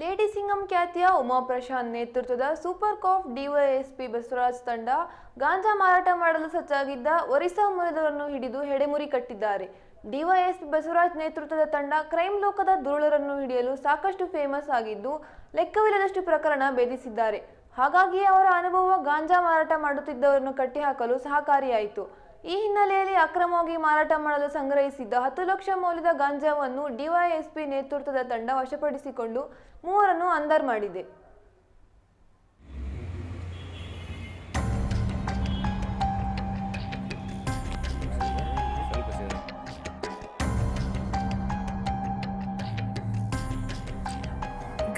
Lady Singam ಖ್ಯಾತಿಯ ಉಮಾ ಪ್ರಶಾಂತ್ ನೇತೃತ್ವದ super calf DYSP Basavaraj ತಂಡ ಗಾಂಜಾ ಮಾರಾಟ ಮಾಡಲು ಸಜ್ಜಾಗಿದ್ದ ಒರಿಸ್ಸಾ ಮೂಲದವರನ್ನು ಹಿಡಿದು ಹೆಡೆಮುರಿ ಕಟ್ಟಿದ್ದಾರೆ. ಡಿವೈಎಸ್ಪಿ ಬಸವರಾಜ್ ನೇತೃತ್ವದ ತಂಡ ಕ್ರೈಮ್ ಲೋಕದ ದುರುಳರನ್ನು ಹಿಡಿಯಲು ಸಾಕಷ್ಟು ಫೇಮಸ್ ಆಗಿದ್ದು, ಲೆಕ್ಕವಿಲ್ಲದಷ್ಟು ಪ್ರಕರಣ ಭೇದಿಸಿದ್ದಾರೆ. ಹಾಗಾಗಿ ಅವರ ಅನುಭವ ಗಾಂಜಾ ಮಾರಾಟ ಮಾಡುತ್ತಿದ್ದವರನ್ನು ಕಟ್ಟಿಹಾಕಲು ಸಹಕಾರಿಯಾಯಿತು. ಈ ಹಿನ್ನೆಲೆಯಲ್ಲಿ ಅಕ್ರಮವಾಗಿ ಮಾರಾಟ ಮಾಡಲು ಸಂಗ್ರಹಿಸಿದ್ದ ಹತ್ತು ಲಕ್ಷ ಮೌಲ್ಯದ ಗಾಂಜಾವನ್ನು ಡಿವೈಎಸ್ಪಿ ನೇತೃತ್ವದ ತಂಡ ವಶಪಡಿಸಿಕೊಂಡು ಮೂವರನ್ನು ಅಂದರ್ ಮಾಡಿದೆ.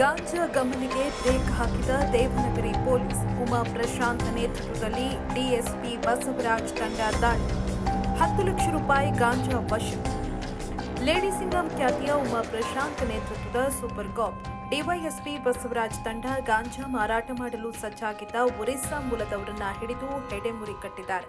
ಗಾಂಜಾ ಗಮನಿಗೆ ಬ್ರೇಕ್ ಹಾಕಿದ ದೇವನಗರಿ ಪೊಲೀಸ್ ಉಮಾ ಪ್ರಶಾಂತ್ ನೇತೃತ್ವದಲ್ಲಿ ಡಿಎಸ್ಪಿ ಬಸವರಾಜ್ ತಂಡ ದಾಳಿ. ಹತ್ತು ಲಕ್ಷ ರೂಪಾಯಿ ಗಾಂಜಾ ವಶ ಲೇಡಿ ಸಿಂಗಂ ಖ್ಯಾತಿಯ ಉಮಾ ಪ್ರಶಾಂತ್ ನೇತೃತ್ವದ ಸೂಪರ್ ಕಾಪ್. ಡಿವೈಎಸ್ಪಿ ಬಸವರಾಜ್ ತಂಡ ಗಾಂಜಾ ಮಾರಾಟ ಮಾಡಲು ಸಜ್ಜಾಗಿದ್ದ ಒರಿಸ್ಸಾ ಮೂಲದವರನ್ನ ಹಿಡಿದು ಹೆಡೆಮುರಿ ಕಟ್ಟಿದ್ದಾರೆ.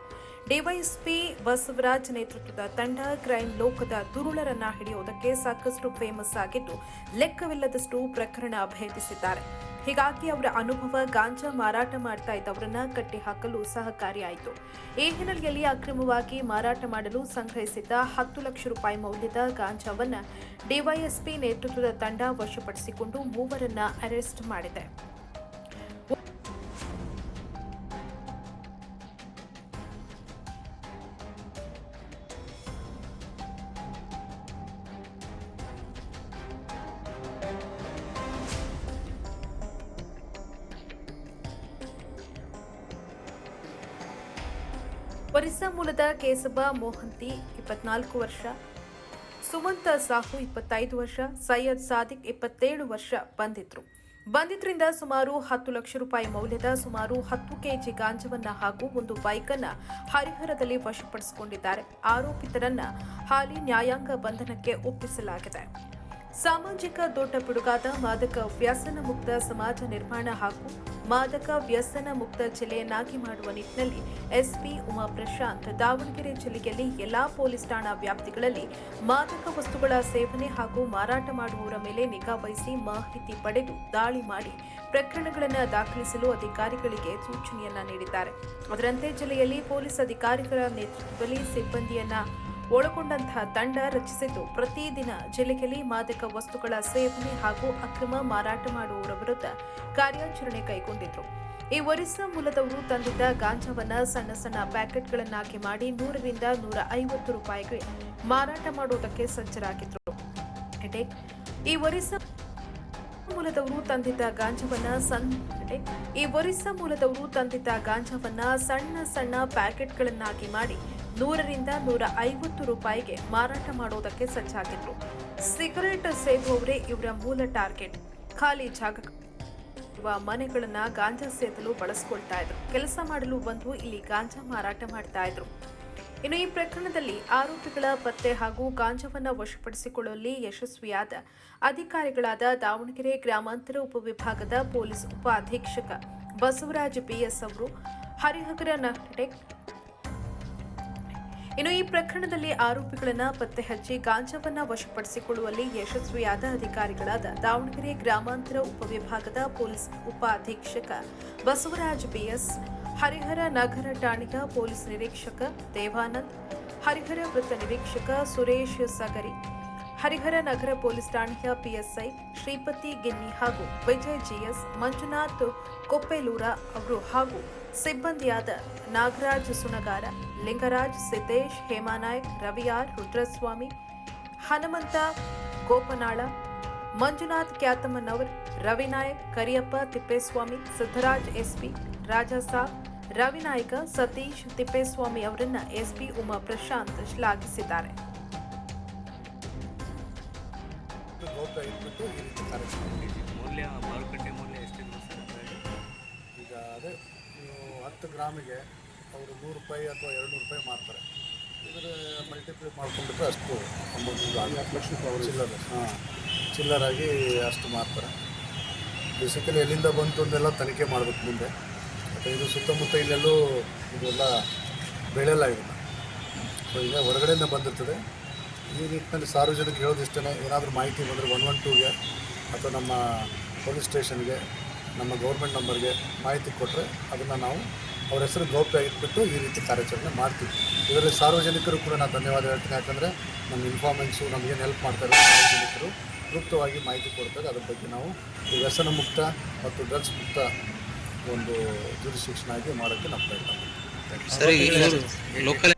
ಡಿವೈಎಸ್ಪಿ ಬಸವರಾಜ್ ನೇತೃತ್ವದ ತಂಡ ಕ್ರೈಮ್ ಲೋಕದ ದುರುಳರನ್ನ ಹಿಡಿಯೋದಕ್ಕೆ ಸಾಕಷ್ಟು ಫೇಮಸ್ ಆಗಿದ್ದು, ಲೆಕ್ಕವಿಲ್ಲದಷ್ಟು ಪ್ರಕರಣ ಭೇದಿಸಿದ್ದಾರೆ. ಹೀಗಾಗಿ ಅವರ ಅನುಭವ, ಗಾಂಜಾ ಮಾರಾಟ ಮಾಡ್ತಾ ಇದ್ದವರನ್ನ ಕಟ್ಟಿಹಾಕಲು ಸಹಕಾರಿಯಾಯಿತು. ಈ ಹಿನ್ನೆಲೆಯಲ್ಲಿ ಅಕ್ರಮವಾಗಿ ಮಾರಾಟ ಮಾಡಲು ಸಂಗ್ರಹಿಸಿದ್ದ ಹತ್ತು ಲಕ್ಷ ರೂಪಾಯಿ ಮೌಲ್ಯದ ಗಾಂಜಾವನ್ನು ಡಿವೈಎಸ್ಪಿ ನೇತೃತ್ವದ ತಂಡ ವಶಪಡಿಸಿಕೊಂಡು ಮೂವರನ್ನ ಅರೆಸ್ಟ್ ಮಾಡಿದೆ. ಒರಿಸ್ಸಾ ಮೂಲದ ಕೇಸಬ ಮೋಹಂತಿ, ಇಪ್ಪತ್ನಾಲ್ಕು ವರ್ಷ. ಸುಮಂತ ಸಾಹು, ಇಪ್ಪತ್ತೈದು ವರ್ಷ. ಸೈಯದ್ ಸಾದಿಕ್, ಇಪ್ಪತ್ತೇಳು ವರ್ಷ ಬಂಧಿತರು. ಬಂಧಿತರಿಂದ ಸುಮಾರು ಹತ್ತು ಲಕ್ಷ ರೂಪಾಯಿ ಮೌಲ್ಯದ ಸುಮಾರು ಹತ್ತು ಕೆಜಿ ಗಾಂಜವನ್ನ ಹಾಗೂ ಒಂದು ಬೈಕನ್ನ ಹರಿಹರದಲ್ಲಿ ವಶಪಡಿಸಿಕೊಂಡಿದ್ದಾರೆ. ಆರೋಪಿತರನ್ನ ಹಾಲಿ ನ್ಯಾಯಾಂಗ ಬಂಧನಕ್ಕೆ ಒಪ್ಪಿಸಲಾಗಿದೆ. ಸಾಮಾಜಿಕ ದೊಡ್ಡ ಪಿಡುಗಾದ ಮಾದಕ ವ್ಯಸನ ಮುಕ್ತ ಸಮಾಜ ನಿರ್ಮಾಣ ಹಾಗೂ ಮಾದಕ ವ್ಯಸನ ಮುಕ್ತ ಜಿಲ್ಲೆಯನ್ನಾಗಿ ಮಾಡುವ ನಿಟ್ಟಿನಲ್ಲಿ ಎಸ್ಪಿ ಉಮಾ ಪ್ರಶಾಂತ್ ದಾವಣಗೆರೆ ಜಿಲ್ಲೆಯಲ್ಲಿ ಎಲ್ಲಾ ಪೊಲೀಸ್ ಠಾಣಾ ವ್ಯಾಪ್ತಿಗಳಲ್ಲಿ ಮಾದಕ ವಸ್ತುಗಳ ಸೇವನೆ ಹಾಗೂ ಮಾರಾಟ ಮಾಡುವವರ ಮೇಲೆ ನಿಗಾ ವಹಿಸಿ ಮಾಹಿತಿ ಪಡೆದು ದಾಳಿ ಮಾಡಿ ಪ್ರಕರಣಗಳನ್ನು ದಾಖಲಿಸಲು ಅಧಿಕಾರಿಗಳಿಗೆ ಸೂಚನೆಯನ್ನ ನೀಡಿದ್ದಾರೆ. ಅದರಂತೆ ಜಿಲ್ಲೆಯಲ್ಲಿ ಪೊಲೀಸ್ ಅಧಿಕಾರಿಗಳ ನೇತೃತ್ವದಲ್ಲಿ ಸಿಬ್ಬಂದಿಯನ್ನ ಒಳಗೊಂಡಂತಹ ತಂಡ ರಚಿಸಿದ್ದು ಪ್ರತಿದಿನ ಜಿಲ್ಲೆಯಲ್ಲಿ ಮಾದಕ ವಸ್ತುಗಳ ಸೇವನೆ ಹಾಗೂ ಅಕ್ರಮ ಮಾರಾಟ ಮಾಡುವವರ ವಿರುದ್ಧ ಕಾರ್ಯಾಚರಣೆ ಕೈಗೊಂಡಿದ್ರು. ಈ ಒರಿಸ್ಸಾ ಮೂಲದವರು ತಂದಿದ್ದ ಗಾಂಜಾವನ್ನ ಸಣ್ಣ ಸಣ್ಣ ಪ್ಯಾಕೆಟ್ಗಳನ್ನಾಗಿ ಮಾಡಿ ನೂರರಿಂದ ನೂರ ಐವತ್ತು ರೂಪಾಯಿಗೆ ಮಾರಾಟ ಮಾಡುವುದಕ್ಕೆ ಸಜ್ಜರಾಗಿದ್ದರು ಈ ಒರಿಸ್ಸಾ ಮೂಲದವರು ತಂದಿದ್ದ ಗಾಂಜಾವನ್ನ ಸಣ್ಣ ಈ ಒರಿಸ್ಸಾ ಮೂಲದವರು ತಂದಿದ್ದ ಗಾಂಜಾವನ್ನ ಸಣ್ಣ ಸಣ್ಣ ಪ್ಯಾಕೆಟ್ಗಳನ್ನಾಗಿ ಮಾಡಿ ನೂರರಿಂದ ನೂರ ಐವತ್ತು ರೂಪಾಯಿಗೆ ಮಾರಾಟ ಮಾಡೋದಕ್ಕೆ ಸಜ್ಜಾಗಿದ್ರು. ಸಿಗರೆಟ್ ಸೇದುವವರೇ ಇವರ ಮೂಲ ಟಾರ್ಗೆಟ್. ಖಾಲಿ ಜಾಗ ಮನೆಗಳನ್ನ ಗಾಂಜಾ ಸೇದಲು ಬಳಸ್ಕೊಳ್ತಾ ಇದ್ರು. ಕೆಲಸ ಮಾಡಲು ಬಂದು ಇಲ್ಲಿ ಗಾಂಜಾ ಮಾರಾಟ ಮಾಡ್ತಾ ಇದ್ರು. ಇನ್ನು ಈ ಪ್ರಕರಣದಲ್ಲಿ ಆರೋಪಿಗಳ ಪತ್ತೆ ಹಾಗೂ ಗಾಂಜಾವನ್ನು ವಶಪಡಿಸಿಕೊಳ್ಳುವಲ್ಲಿ ಯಶಸ್ವಿಯಾದ ಅಧಿಕಾರಿಗಳಾದ ದಾವಣಗೆರೆ ಗ್ರಾಮಾಂತರ ಉಪವಿಭಾಗದ ಪೊಲೀಸ್ ಉಪ ಅಧೀಕ್ಷಕ ಬಸವರಾಜ್ ಬಿಎಸ್ ಅವರು ಹರಿಹಗರ ನಟೆಕ್ ಇನ್ನು ಈ ಪ್ರಕರಣದಲ್ಲಿ ಆರೋಪಿಗಳನ್ನ ಪತ್ತೆ ಹಚ್ಚಿ ಗಾಂಜಾವನ್ನ ವಶಪಡಿಸಿಕೊಳ್ಳುವಲ್ಲಿ ಯಶಸ್ವಿಯಾದ ಅಧಿಕಾರಿಗಳಾದ ದಾವಣಗೆರೆ ಗ್ರಾಮಾಂತರ ಉಪವಿಭಾಗದ ಪೊಲೀಸ್ ಉಪ ಅಧೀಕ್ಷಕ ಬಸವರಾಜ್ ಬಿಎಸ್, ಹರಿಹರ ನಗರ ಠಾಣೆಯ ಪೊಲೀಸ್ ನಿರೀಕ್ಷಕ ದೇವಾನಂದ್, ಹರಿಹರ ವೃತ್ತ ನಿರೀಕ್ಷಕ ಸುರೇಶ್ ಸಗರಿ. ಹರಿಹರ ನಗರ ಪೊಲೀಸ್ ಠಾಣೆಯ ಪಿಎಸ್ಐ ಶ್ರೀಪತಿ ಗಿನ್ನಿ ಹಾಗೂ ವಿಜಯ್ ಜಿಎಸ್, ಮಂಜುನಾಥ್ ಕೊಪ್ಪೆಲೂರ ಅವರು ಹಾಗೂ ಸಿಬ್ಬಂದಿಯಾದ ನಾಗರಾಜ್ ಸುಣಗಾರ ಲಿಂಗರಾಜ್ ಸಿದ್ದೇಶ್ ಹೇಮಾನಾಯ್ಕ್ ರವಿಯಾರ್ ರುದ್ರಸ್ವಾಮಿ, ಹನುಮಂತ ಗೋಪನಾಳ, ಮಂಜುನಾಥ್ ಕ್ಯಾತಮ್ಮನವರ್ ರವಿನಾಯಕ್ ಕರಿಯಪ್ಪ ತಿಪ್ಪೇಸ್ವಾಮಿ ಸಿದ್ದರಾಜ್ ಎಸ್ಪಿ ರಾಜಸಾಬ್ ರವಿನಾಯಕ ಸತೀಶ್ ತಿಪ್ಪೇಸ್ವಾಮಿ ಅವರನ್ನ ಎಸ್ಪಿ ಉಮಾ ಪ್ರಶಾಂತ್ ಶ್ಲಾಘಿಸಿದ್ದಾರೆ. ಗೌಪ್ಯ ಇಟ್ಬಿಟ್ಟು ಈ ರೀತಿ ಕಾರ್ಯಕ್ರಮ ಮೌಲ್ಯ ಮಾರುಕಟ್ಟೆ ಮೌಲ್ಯ ಎಷ್ಟಿದೆ ಸರ್ ಈಗ ಅದೇ ನೀವು ಹತ್ತು ಗ್ರಾಮಿಗೆ ಅವರು ನೂರು ರೂಪಾಯಿ ಅಥವಾ ಎರಡು ನೂರು ರೂಪಾಯಿ ಮಾರ್ತಾರೆ. ಇದರ ಮಲ್ಟಿಪ್ಲೈ ಮಾಡ್ಕೊಂಡ್ಬಿಟ್ರೆ ಅಷ್ಟು ಹತ್ತು ಲಕ್ಷ ರೂಪಾಯಿ ಚಿಲ್ಲರ್. ಹಾಂ ಚಿಲ್ಲರಾಗಿ ಅಷ್ಟು ಮಾರ್ತಾರೆ. ಬೇಸಿಕಲಿ ಎಲ್ಲಿಂದ ಬಂತು ಅಂತೆಲ್ಲ ತನಿಖೆ ಮಾಡಬೇಕು ಮುಂದೆ. ಮತ್ತು ಇದು ಸುತ್ತಮುತ್ತ ಇಲ್ಲೆಲ್ಲೂ ಇದೆಲ್ಲ ಬೆಳೆಯಲ್ಲ ಇದನ್ನು ಸೊ ಈಗ ಹೊರಗಡೆಯಿಂದ ಬಂದಿರ್ತದೆ. ಈ ನಿಟ್ಟಿನಲ್ಲಿ ಸಾರ್ವಜನಿಕ ಹೇಳೋದಿಷ್ಟೇ ಏನಾದರೂ ಮಾಹಿತಿ ಬಂದರೆ ಒನ್ ಒನ್ ಟೂಗೆ ಅಥವಾ ನಮ್ಮ ಪೊಲೀಸ್ ಸ್ಟೇಷನ್ಗೆ ನಮ್ಮ ಗೌರ್ಮೆಂಟ್ ನಂಬರ್ಗೆ ಮಾಹಿತಿ ಕೊಟ್ಟರೆ ಅದನ್ನು ನಾವು ಅವ್ರ ಹೆಸರು ಗೌಪ್ಯ ಇಟ್ಬಿಟ್ಟು ಈ ರೀತಿ ಕಾರ್ಯಾಚರಣೆ ಮಾಡ್ತೀವಿ. ಇದರಲ್ಲಿ ಸಾರ್ವಜನಿಕರು ಕೂಡ ನಾನು ಧನ್ಯವಾದ ಹೇಳ್ತೀನಿ. ಯಾಕಂದರೆ ನಮ್ಮ ಇನ್ಫಾರ್ಮೆನ್ಸು ನಮಗೇನು ಹೆಲ್ಪ್ ಮಾಡ್ತಾರೆ ಸಾರ್ವಜನಿಕರು ಗುಪ್ತವಾಗಿ ಮಾಹಿತಿ ಕೊಡ್ತಾರೆ. ಅದ್ರ ಬಗ್ಗೆ ನಾವು ಈ ವ್ಯಸನ ಮುಕ್ತ ಮತ್ತು ಡ್ರಗ್ಸ್ ಮುಕ್ತ ಒಂದು ಶಿಕ್ಷಣ ಆಗಿ ಮಾಡೋಕ್ಕೆ ನಮ್ಮ ಪ್ರಯತ್ನ ಮಾಡ್ತೀವಿ. Sir local